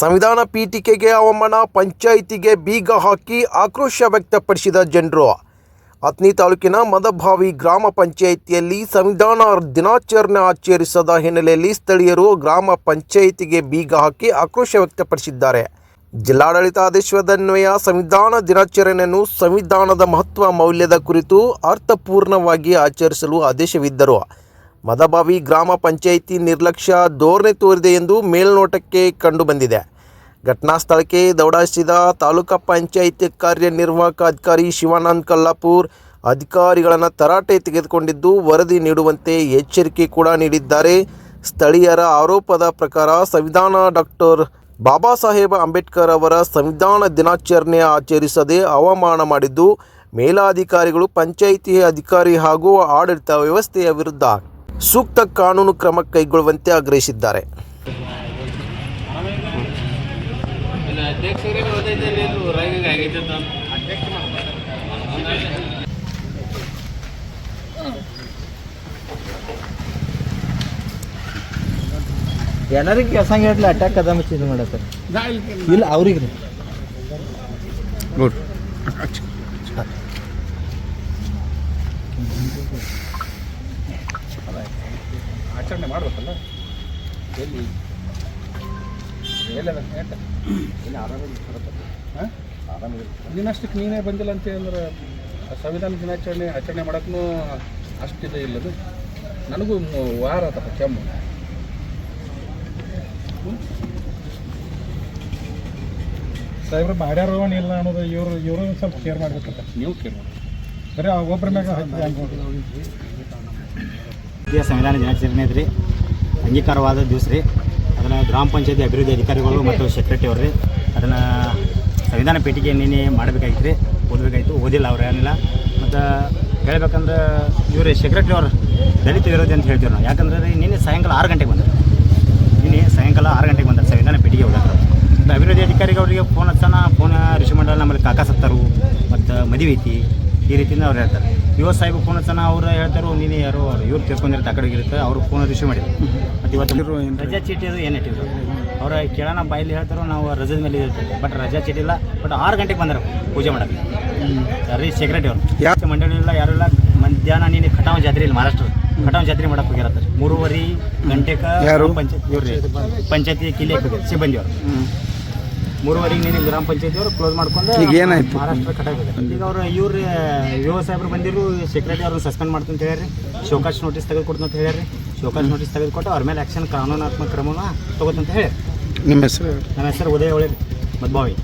ಸಂವಿಧಾನ ಪೀಠಿಕೆಗೆ ಅವಮಾನ, ಪಂಚಾಯಿತಿಗೆ ಬೀಗ ಹಾಕಿ ಆಕ್ರೋಶ ವ್ಯಕ್ತಪಡಿಸಿದ ಜನರು. ಅತ್ನಿ ತಾಲೂಕಿನ ಮದಭಾವಿ ಗ್ರಾಮ ಪಂಚಾಯಿತಿಯಲ್ಲಿ ಸಂವಿಧಾನ ದಿನಾಚರಣೆ ಆಚರಿಸದ ಹಿನ್ನೆಲೆಯಲ್ಲಿ ಸ್ಥಳೀಯರು ಗ್ರಾಮ ಪಂಚಾಯಿತಿಗೆ ಬೀಗ ಹಾಕಿ ಆಕ್ರೋಶ ವ್ಯಕ್ತಪಡಿಸಿದ್ದಾರೆ. ಜಿಲ್ಲಾಡಳಿತ ಆದೇಶದನ್ವಯ ಸಂವಿಧಾನ ದಿನಾಚರಣೆಯನ್ನು ಸಂವಿಧಾನದ ಮಹತ್ವ ಮೌಲ್ಯದ ಕುರಿತು ಅರ್ಥಪೂರ್ಣವಾಗಿ ಆಚರಿಸಲು ಆದೇಶವಿದ್ದರು ಮದಬಾವಿ ಗ್ರಾಮ ಪಂಚಾಯಿತಿ ನಿರ್ಲಕ್ಷ್ಯ ಧೋರಣೆ ತೋರಿದೆ ಎಂದು ಮೇಲ್ನೋಟಕ್ಕೆ ಕಂಡುಬಂದಿದೆ. ಘಟನಾ ಸ್ಥಳಕ್ಕೆ ದೌಡಾಯಿಸಿದ ತಾಲೂಕಾ ಪಂಚಾಯಿತಿ ಕಾರ್ಯನಿರ್ವಾಹಕ ಅಧಿಕಾರಿ ಶಿವಾನಂದ್ ಕಲ್ಲಾಪುರ್ ಅಧಿಕಾರಿಗಳನ್ನು ತರಾಟೆ ತೆಗೆದುಕೊಂಡಿದ್ದು ವರದಿ ನೀಡುವಂತೆ ಎಚ್ಚರಿಕೆ ಕೂಡ ನೀಡಿದ್ದಾರೆ. ಸ್ಥಳೀಯರ ಆರೋಪದ ಪ್ರಕಾರ ಸಂವಿಧಾನ ಡಾಕ್ಟರ್ ಬಾಬಾ ಸಾಹೇಬ್ ಅಂಬೇಡ್ಕರ್ ಅವರ ಸಂವಿಧಾನ ದಿನಾಚರಣೆ ಆಚರಿಸದೆ ಅವಮಾನ ಮಾಡಿದ್ದು ಮೇಲಾಧಿಕಾರಿಗಳು ಪಂಚಾಯಿತಿ ಅಧಿಕಾರಿ ಹಾಗೂ ಆಡಳಿತ ವ್ಯವಸ್ಥೆಯ ವಿರುದ್ಧ ಸೂಕ್ತ ಕಾನೂನು ಕ್ರಮ ಕೈಗೊಳ್ಳುವಂತೆ ಆಗ್ರಹಿಸಿದ್ದಾರೆ. ಜನರಿಗೆ ಕೆಲಸ ಹೇಳಲಿ ಅಟ್ಯಾಕ್ ಅದ ಮಚ್ಚಿ ಇದು ಮಾಡತ್ತೆ. ಇಲ್ಲ ಅವ್ರಿಗೆ ರೀ. ಆಚರಣೆ ಮಾಡ್ಬೇಕಲ್ಲ? ಎಲ್ಲಿ? ಎಲ್ಲದ ಏಟ? ಹಾಂ? ನಿನ್ನಷ್ಟಕ್ಕೆ ನೀನೇ ಬಂದಿಲ್ಲ ಅಂತ ಅಂದ್ರೆ ಸಂವಿಧಾನ ದಿನಾಚರಣೆ ಆಚರಣೆ ಮಾಡೋಕ್ಕೂ ಅಷ್ಟಿದೆ ಇಲ್ಲದು. ನನಗೂ ವಾರ ಆತಪ್ಪ ಕೆಮ್ಮು. ಸಾಹೇಬ್ರ ಮಾಡ್ಯಾರ ಇಲ್ಲ ಅನ್ನೋದು ಇವರು ಇವರು ಸ್ವಲ್ಪ ಕೇರ್ ಮಾಡ್ಬೇಕಂತ. ನೀವು ಕೇಳಿ ಬರೀ ಆ ಒಬ್ಬರ ಮ್ಯಾಗ ಹಾಕಿ. ಭಾರತೀಯ ಸಂವಿಧಾನ ದಿನಾಚರಣೆ ಐತ್ರಿ. ಅಂಗೀಕಾರವಾದ ದಿವಸ ರೀ. ಅದನ್ನು ಗ್ರಾಮ ಪಂಚಾಯತಿ ಅಭಿವೃದ್ಧಿ ಅಧಿಕಾರಿಗಳು ಮತ್ತು ಸೆಕ್ರೆಟರಿ ಅವ್ರಿ ರೀ ಅದನ್ನು ಸಂವಿಧಾನ ಪೇಟಿಗೆ ನಿನ್ನೆ ಮಾಡಬೇಕಾಗಿತ್ತು ರೀ. ಓದಬೇಕಾಯ್ತು ಓದಿಲ್ಲ ಅವ್ರು ಏನಿಲ್ಲ. ಮತ್ತು ಹೇಳ್ಬೇಕಂದ್ರೆ ಇವರು ಸೆಕ್ರೆಟರಿ ಅವರು ದಲಿತ ವಿರೋಧಿ ಅಂತ ಹೇಳ್ತೀವಿ ನಾವು. ಯಾಕಂದ್ರೆ ನಿನ್ನೆ ಸಾಯಂಕಾಲ ಆರು ಗಂಟೆಗೆ ಬಂದರು. ನಿನ್ನೆ ಸಾಯಂಕಾಲ ಆರು ಗಂಟೆಗೆ ಬಂದರು ಸಂವಿಧಾನ ಪೇಟಿಗೆ ಹೋಗಕ್ಕೆ ಅಭಿವೃದ್ಧಿ ಅಧಿಕಾರಿಗಳಿಗೆ ಫೋನ್ ಹಚ್ಚಾನ ಫೋನ್ ರಿಸೀವ್ ಮಾಡಲ್ಲ. ನಮ್ಮಲ್ಲಿ ಕಾಕಾ ಸತ್ತರು. ಮತ್ತು ಮದುವೆ ಐತಿ. ಈ ರೀತಿಯಿಂದ ಅವ್ರು ಹೇಳ್ತಾರೆ. ಯುವ ಸಾಹೇಬ್ ಫೋನ್ ಹಚ್ಚನ ಅವ್ರು ಹೇಳ್ತಾರೋ ನೀನು ಯಾರೋ ಇವ್ರು ತಿಳ್ಕೊಂಡಿರ್ತಾರೆ ಆ ಕಡೆಗೆ ಇರುತ್ತೆ ಅವ್ರು ಫೋನ್ ರಿಸೀವ್ ಮಾಡಿದ್ರು. ಮತ್ತು ಇವತ್ತು ರಜಾ ಚೀಟಿ ಅದು ಏನು ಇಟ್ಟಿದ್ರು? ಅವ್ರು ಕೇಳೋಣ ಬಾಯಲ್ಲಿ ಹೇಳ್ತಾರೋ ನಾವು ರಜದ ಮೇಲೆ ಇರ್ತದೆ ಬಟ್ ರಜಾ ಚೀಟಿ ಇಲ್ಲ ಬಟ್ ಆರು ಗಂಟೆಗೆ ಬಂದರು ಪೂಜೆ ಮಾಡಕ್ಕೆ. ಸರಿ ಸೆಕ್ರೆಟರಿ ಅವರು ಯಾವ ಮಂಡಳಿ ಇಲ್ಲ ಯಾರು ಇಲ್ಲ ಮಧ್ಯಾಹ್ನ ನೀನು ಕಟಾವ್ ಜಾತ್ರೆ ಇಲ್ಲ ಮಹಾರಾಷ್ಟ್ರ. ಕಟಾವ್ ಜಾತ್ರೆ ಮಾಡಕ್ಕೆ ಹೋಗಿರತ್ತೆ. ಮೂರುವರೆ ಗಂಟೆಗೆ ಪಂಚಾಯತ್ ಇವ್ರಿ ಪಂಚಾಯತಿ ಕಿಲಿ ಹೋಗ್ಯಾರ ಸಿಬ್ಬಂದಿ ಅವರು. ಮೂರುವರೆಗೆ ನೀನು ಗ್ರಾಮ ಪಂಚಾಯತಿ ಅವರು ಕ್ಲೋಸ್ ಮಾಡ್ಕೊಂಡು ಈಗ ಏನಾಯ್ತು? ಮಹಾರಾಷ್ಟ್ರ ಕಟ್ಟಾಗಿದೆ ಈಗ ಅವ್ರು ಇವ್ರು ಯುವ ಸಾಹೇಬ್ರು ಬಂದಿರು ಸೆಕ್ರೆಟರಿ ಅವ್ರನ್ನ ಸಸ್ಪೆಂಡ್ ಮಾಡ್ತು ಅಂತ ಹೇಳ್ಯಾರಿ ಶೋಕಾಸ್ ನೋಟಿಸ್ ತೆಗೆದುಕೊಡ್ತು ಅಂತ ಹೇಳ್ರಿ ಶೋಕಾಸ್ ನೋಟಿಸ್ ತೆಗೆದುಕೊಟ್ಟು ಅವ್ರ ಮೇಲೆ ಆ್ಯಕ್ಷನ್ ಕಾನೂನಾತ್ಮಕ ಕ್ರಮನ ತಗೋತಂತ ಹೇಳಿ ನಿಮ್ಮ ಹೆಸರು ನನ್ನ ಹೆಸರು ಉದಯ ಒಳ್ಳೆ ಮದ್ಭಾವಿ